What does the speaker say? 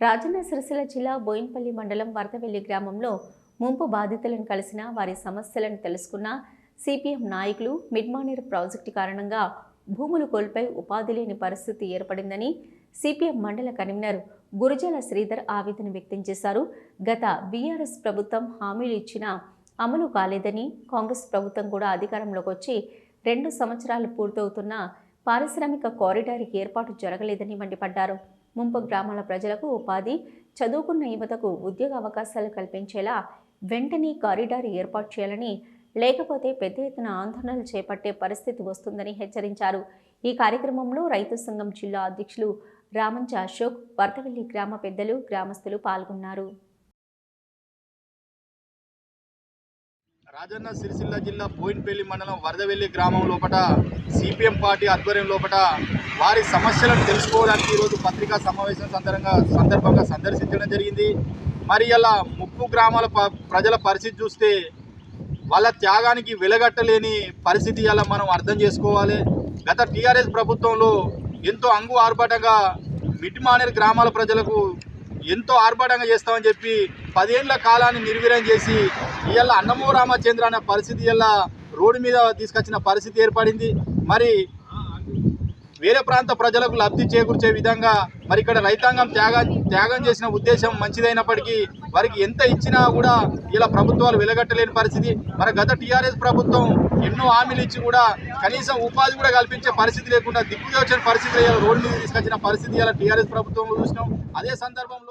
రాజన్న సిరిసిల్ల జిల్లా బోయిన్పల్లి మండలం వరదవెల్లి గ్రామంలో ముంపు బాధితులను కలిసిన వారి సమస్యలను తెలుసుకున్న సిపిఎం నాయకులు మిడ్మానేర్ ప్రాజెక్టు కారణంగా భూములు కోల్పై ఉపాధి లేని పరిస్థితి ఏర్పడిందని సిపిఎం మండల కన్వీనర్ గురుజాల శ్రీధర్ ఆవేదన వ్యక్తం చేశారు. గత బీఆర్ఎస్ ప్రభుత్వం హామీలు ఇచ్చినా అమలు కాలేదని కాంగ్రెస్ ప్రభుత్వం కూడా అధికారంలోకి వచ్చి రెండు సంవత్సరాలు పూర్తవుతున్నా పారిశ్రామిక కారిడార్ ఏర్పాటు జరగలేదని మండిపడ్డారు. ముంపు గ్రామాల ప్రజలకు ఉపాధి చదువుకున్న యువతకు ఉద్యోగ అవకాశాలు కల్పించేలా వెంటనే కారిడార్ ఏర్పాటు చేయాలని లేకపోతే పెద్ద ఎత్తున ఆందోళనలు చేపట్టే పరిస్థితి వస్తుందని హెచ్చరించారు. ఈ కార్యక్రమంలో రైతు సంఘం జిల్లా అధ్యక్షులు రామంచ అశోక్ వర్తవెల్లి గ్రామ పెద్దలు గ్రామస్తులు పాల్గొన్నారు. రాజన్న సిరిసిల్ల జిల్లా బోయిన్పల్లి మండలం వరదవెల్లి గ్రామం లోపల సిపిఎం పార్టీ ఆధ్వర్యం లోపల వారి సమస్యలను తెలుసుకోవడానికి ఈరోజు పత్రికా సమావేశం సందర్భంగా సందర్భంగా సందర్శించడం జరిగింది. మరి అలా ముప్పు గ్రామాల ప- ప్రజల పరిస్థితి చూస్తే వాళ్ళ త్యాగానికి వెలగట్టలేని పరిస్థితి అలా మనం అర్థం చేసుకోవాలి. గత టీఆర్ఎస్ ప్రభుత్వంలో ఎంతో అంగు ఆర్భాటంగా మిడ్మానేర్ గ్రామాల ప్రజలకు ఎంతో ఆర్భాటంగా చేస్తామని చెప్పి పదేళ్ళ కాలాన్ని నిర్వీర్యం చేసి ఇవాళ అన్నమో రామచంద్ర అనే పరిస్థితి ఇలా రోడ్డు మీద తీసుకొచ్చిన పరిస్థితి ఏర్పడింది. మరి వేరే ప్రాంత ప్రజలకు లబ్ధి చేకూర్చే విధంగా మరి ఇక్కడ రైతాంగం త్యాగం త్యాగం చేసిన ఉద్దేశం మంచిదైనప్పటికీ వారికి ఎంత ఇచ్చినా కూడా ఇలా ప్రభుత్వాలు వెలగట్టలేని పరిస్థితి. మరి గత టీఆర్ఎస్ ప్రభుత్వం ఎన్నో హామీలు ఇచ్చి కూడా కనీసం ఉపాధి కూడా కల్పించే పరిస్థితి లేకుండా దిక్కుదోచిన పరిస్థితి రోడ్డు మీద తీసుకొచ్చిన పరిస్థితి ఇలా టీఆర్ఎస్ ప్రభుత్వంలో చూసినాం. అదే సందర్భంలో